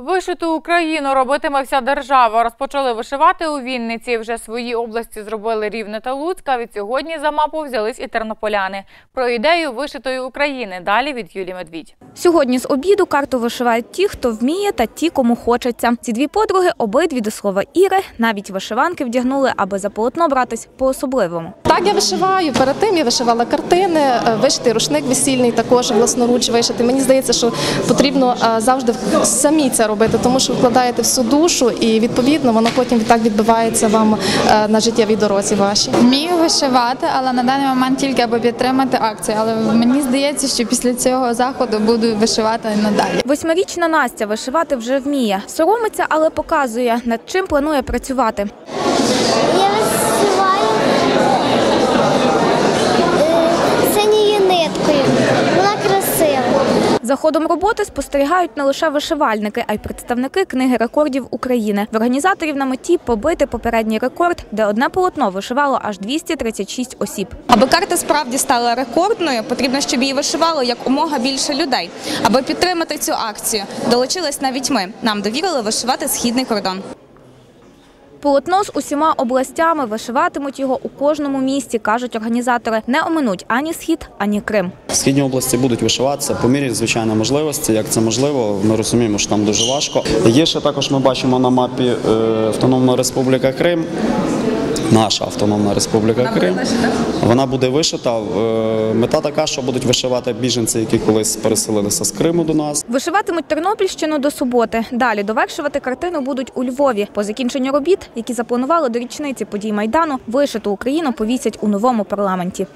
Вишиту Україну робитиме вся держава. Розпочали вишивати у Вінниці. Вже свої області зробили Рівне та Луцька. Від сьогодні за мапу взялись і тернополяни. Про ідею вишитої України. Далі від Юлії Медвідь. Сьогодні з обіду карту вишивають ті, хто вміє, та ті, кому хочеться. Ці дві подруги обидві до слова Іри навіть вишиванки вдягнули, аби за полотно братись по-особливому. Так, я вишиваю. Перед тим я вишивала картини, е, вишитий рушник весільний, також власноруч вишити. Мені здається, що потрібно е, завжди самі це робити, тому що вкладаєте всю душу, і відповідно воно потім так відбивається вам е, на життєвій дорозі вашій. Вмію вишивати, але на даний момент тільки аби підтримати акцію. Але мені здається, що після цього заходу буду вишивати надалі. Восьмирічна Настя вишивати вже вміє. Соромиться, але показує, над чим планує працювати. За ходом роботи спостерігають не лише вишивальники, а й представники книги рекордів України. В організаторів на меті побити попередній рекорд, де одне полотно вишивало аж 236 осіб. Аби карта справді стала рекордною, потрібно, щоб її вишивало як умога більше людей. Аби підтримати цю акцію, долучились навіть ми. Нам довірили вишивати східний кордон. Полотно з усіма областями вишиватимуть його у кожному місті, кажуть організатори. Не оминуть ані схід, ані Крим. В східній області будуть вишиватися по мірі звичайно можливості. Як це можливо, ми розуміємо, що там дуже важко. Є ще також. Ми бачимо на мапі е, Автономна Республіка Крим. Наша Автономна Республіка Крим. Вона буде вишита. Е, Мета така, що будуть вишивати біженці, які колись переселилися з Криму до нас. Вишиватимуть Тернопільщину до суботи. Далі довершувати картину будуть у Львові. По закінченню робіт, які запланували до річниці подій майдану, вишиту Україну повісять у новому парламенті.